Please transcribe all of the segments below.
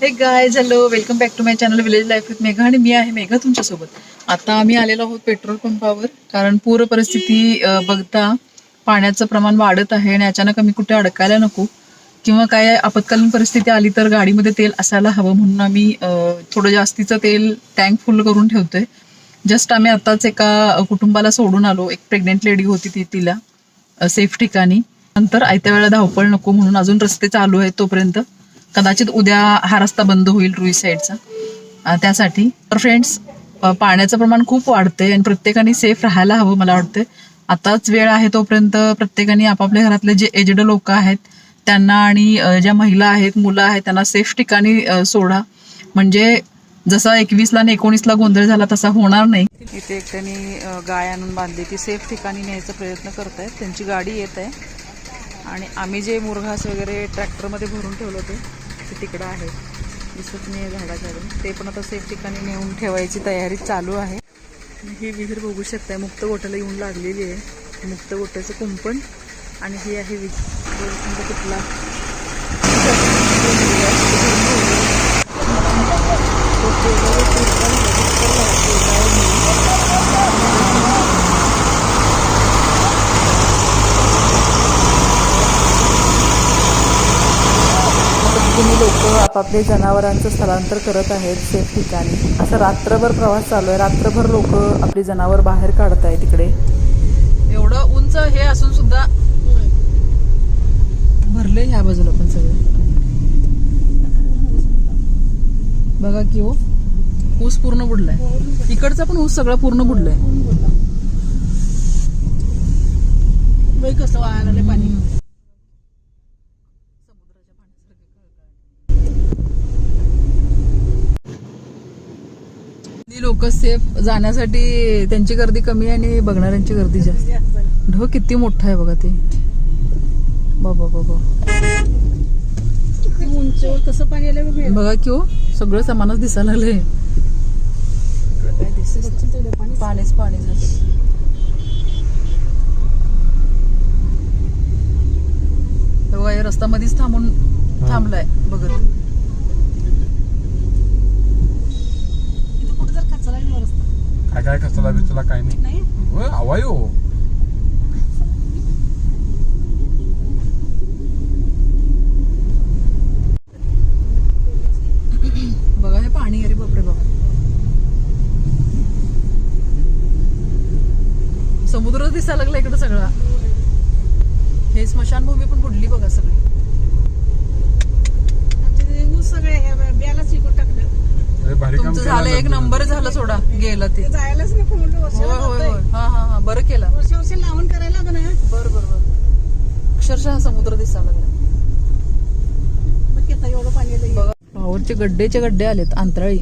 Hey guys hello welcome back to my channel village life with Megha आणि मी आहे मेघा तुमच्यासोबत. आता आम्ही आलेलो आहोत पेट्रोल पंपावर कारण पूर परिस्थिती बघता पाण्याचं प्रमाण वाढत आहे आणि अचानक आम्ही कुठे अडकायला नको किंवा काय आपत्कालीन परिस्थिती आली तर गाडीमध्ये तेल असायला हवं म्हणून आम्ही थोडं जास्तीचं तेल टँक फुल करून ठेवतोय. जस्ट आम्ही आताच एका कुटुंबाला सोडून आलो. एक प्रेग्नेंट लेडी होती ती तिला सेफ ठिकाणी. नंतर आयत्या वेळा धावपळ नको म्हणून अजून रस्ते चालू आहेत तोपर्यंत. कदाचित उद्या हा रस्ता बंद होईल रुई साईडचा. त्यासाठी. तर फ्रेंड्स पाण्याचं प्रमाण खूप वाढते आणि प्रत्येकाने सेफ राहायला हवं मला वाटतं आताच वेळ आहे तोपर्यंत प्रत्येकाने आपापल्या घरातले जे एजेड लोक आहेत त्यांना आणि ज्या महिला आहेत मुलं आहेत त्यांना सेफ ठिकाणी सोडा. म्हणजे जसा एकवीसला आणि एकोणीसला गोंधळ झाला तसा होणार नाही. इथे एकट्याने अं, गाय आणून बांधली. ती सेफ ठिकाणी न्यायचा प्रयत्न करत आहेत त्यांची गाडी येत आहे. आणि आम्ही जे मुरघास वगैरे ट्रॅक्टरमध्ये भरून ठेवलं ते ते तिकडं आहे. दिसत नाही झाडाकडून ते पण आता सेफ ठिकाणी नेऊन ठेवायची तयारी चालू आहे. ही विहीर बघू शकताय मुक्त गोट्याला येऊन लागलेली आहे. मुक्त गोट्याचं कुंपण. आणि ही आहे विहीर. गोलकुंड कुठला. तुम्ही लोक आपापले जनावरांचं स्थलांतर करत आहेत सेफ ठिकाणी. असं रात्रभर प्रवास चालू आहे. रात्रभर लोक आपली जनावर बाहेर काढत आहे तिकडे एवढं उंच हे असून सुद्धा भरले ह्या बाजूला पण सगळं. बघा की हो ऊस पूर्ण बुडलाय. इकडचा पण ऊस सगळा पूर्ण बुडलाय. कसं वाया पाणी. लोक सेफ जाण्यासाठी त्यांची गर्दी कमी आहे आणि बघणाऱ्यांची गर्दी जास्त ढग किती मोठा आहे बघा ते. बाबा बाबा. उंचीवर कसं पाणी आलं बघ बघा की हो सगळं समानच दिसायला लागलंय. पाणीच पाणी झालं रस्ता मध्येच थांबून थांबलाय बघत इथं कुठं जर कचरा आहे ना रस्ता काय काय कसला बिचला काय नाही. हवाय हो. बघा हे पाणी अरे बापरे बाप. समुद्रच दिसायला लागला इकडे सगळा. हे स्मशानभूमी पण बुडली बघा सगळी आमच्या तिथे ऊस सगळे हे ब्यालाच इकडून टाकलं अरे भारी काम तुमचं केलं झालं एक. नंबर झालं सोडा गेलं ते. जायलाच नको म्हणलं होय होय हा हा हा बरं केलं. वर्ष वर्ष लावण करायला लागलं ना बर बर बर. अक्षरशः समुद्र दिसायला लागला. मग एवढं पाणी आलं बघा पावरचे गड्डेचे गड्डे आलेत अंतराळी.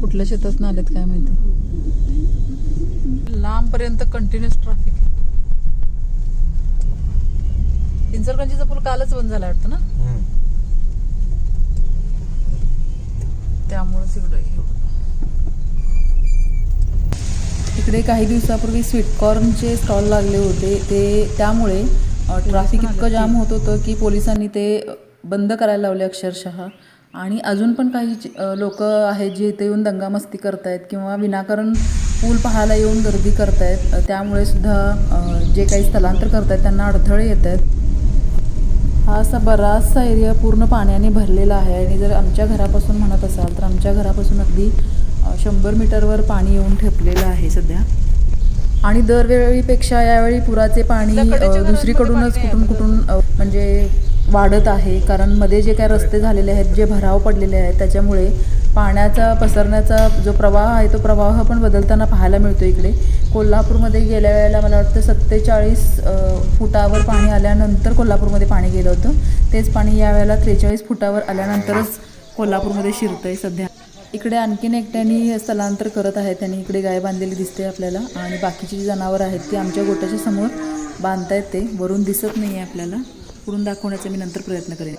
कुठल्या शेतात आलेत काय माहिती? लांब पर्यंत कंटिन्युअस ट्रॅफिक इंचरगंजीचा पूल कालच बंद झाला वाटतं ना? हम्म. त्यामुळेच इकडे हे होतं. इकडे काही दिवसापूर्वी स्वीटकॉर्नचे स्टॉल लागले होते. ते त्यामुळे ट्रॅफिक इतकं जाम होत होतं की पोलिसांनी ते बंद करायला लावले अक्षरशः. आणि अजून पण काही लोक आहेत जे इथे येऊन दंगामस्ती करतायत किंवा विनाकारण पूल पाहायला येऊन गर्दी करतायत त्यामुळे सुद्धा जे काही स्थलांतर करतायत त्यांना अडथळे येत आहेत हा असा बराचसा एरिया पूर्ण पाण्याने भरलेला आहे. आणि जर आमच्या घरापासून म्हणत असाल तर आमच्या घरापासून अगदी शंभर मीटरवर पाणी येऊन ठेपलेलं आहे सध्या. आणि दरवेळीपेक्षा यावेळी पुराचे पाणी दुसरीकडूनच कुठून कुठून म्हणजे वाढत आहे. कारण मध्ये जे काही रस्ते झालेले आहेत जे भराव पडलेले आहेत त्याच्यामुळे पाण्याचा पसरण्याचा जो प्रवाह आहे तो प्रवाह पण बदलताना पाहायला मिळतो इकडे. कोल्हापूरमध्ये गेल्या वेळेला मला वाटतं सत्तेचाळीस फुटावर पाणी आल्यानंतर कोल्हापूरमध्ये पाणी गेलं होतं. तेच पाणी यावेळेला त्रेचाळीस फुटावर आल्यानंतरच कोल्हापूरमध्ये शिरतंय सध्या. इकडे आणखीन एकट्याने स्थलांतर करत आहे. त्यांनी इकडे गाय बांधलेली दिसते आपल्याला. आणि बाकीची जी जनावरं आहेत ती आमच्या गोट्याच्या समोर बांधता ते. वरून दिसत नाही आहे आपल्याला. पुढून दाखवण्याचा मी नंतर प्रयत्न करेन.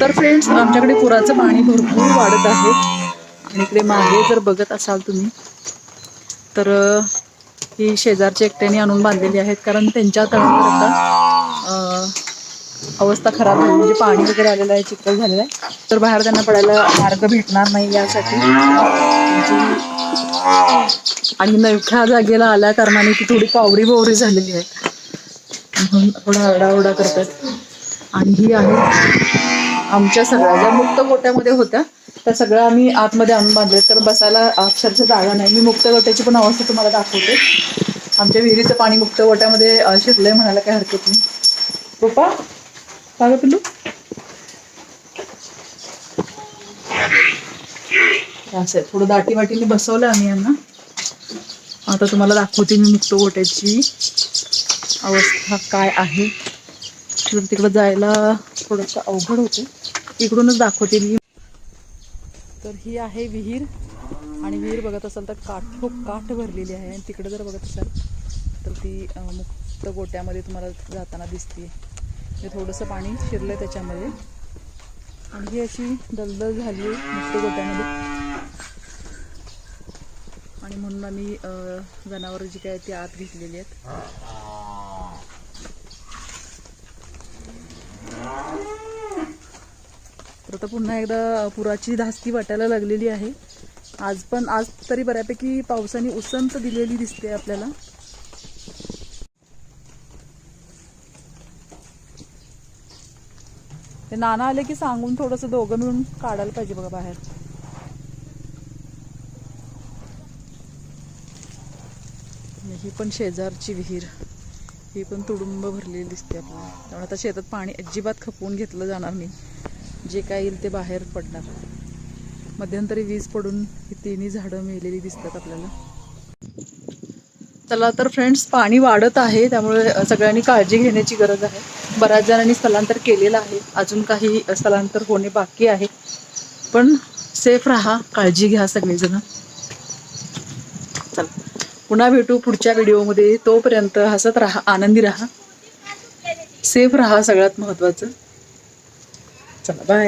तर फ्रेंड्स आमच्याकडे पुराचं पाणी भरपूर वाढत आहे. आणि इकडे मागे जर बघत असाल तुम्ही तर ही शेजारच्या एकट्याने आणून बांधलेली आहेत. कारण त्यांच्या तळावर आता अवस्था खराब झाली म्हणजे पाणी वगैरे आलेलं आहे चिखल झालेलं आहे. तर बाहेर त्यांना पडायला मार्ग भेटणार नाही यासाठी. आणि नवख्या जागेला आल्या कारणाने ती थोडी पावरी बावरी झालेली आहे. म्हणून थोडा आरडाओरडा करतात. आणि ही आहे आमच्या सगळ्या ज्या मुक्त गोट्यामध्ये होत्या त्या सगळ्या आम्ही आतमध्ये आणून बांधलेत कारण बसायला अक्षरशः जागा नाही. मी मुक्त गोट्याची पण अवस्था तुम्हाला दाखवते. आमच्या विहिरीचं पाणी मुक्त गोट्यामध्ये शिरलंय म्हणायला काही हरकत नाही. पप्पा? का पिल्लू असं आहे. थोडं दाटी वाटीने बसवलं आम्ही यांना. आता तुम्हाला दाखवते मी मुक्त गोट्याची अवस्था काय आहे. तर तिकडं जायला थोडंसं अवघड होते. इकडूनच दाखवते मी. तर ही आहे विहीर. आणि विहीर बघत असाल तर काठो काठ भरलेली आहे. आणि तिकडे जर बघत असाल तर ती मुक्त गोट्यामध्ये तुम्हाला जाताना दिसते हे थोडंसं पाणी शिरलं त्याच्यामध्ये. आणि ही अशी दलदल झाली आहे मुक्त गोट्यामध्ये. आणि म्हणून आम्ही जनावरं जी काय ती आत घेतलेली आहेत. तर आता पुन्हा एकदा पुराची धास्ती वाटायला लागलेली आहे. आज पण आज तरी बऱ्यापैकी पावसाने उसंत दिलेली दिसते आपल्याला. ते नाना आले की सांगून थोडंसं दोघं मिळून काढायला पाहिजे बघा बाहेर. ही पण शेजारची विहीर. ही पण तुडुंब भरलेली दिसते आपल्याला. त्यामुळे आता शेतात पाणी अजिबात खपवून घेतलं जाणार नाही. जे काय येईल ते बाहेर पडणार. मध्यंतरी वीज पडून ही तिन्ही झाडं मेलेली दिसतात आपल्याला. चला तर फ्रेंड्स पाणी वाढत आहे. त्यामुळे सगळ्यांनी काळजी घेण्याची गरज आहे. बऱ्याच जणांनी स्थलांतर केलेलं आहे. अजून काही स्थलांतर होणे बाकी आहे. पण सेफ राहा काळजी घ्या सगळेजण. चला पुन्हा भेटू पुढच्या व्हिडिओमध्ये. तोपर्यंत हसत राहा आनंदी राहा. सेफ राहा सगळ्यात महत्त्वाचं चला बाय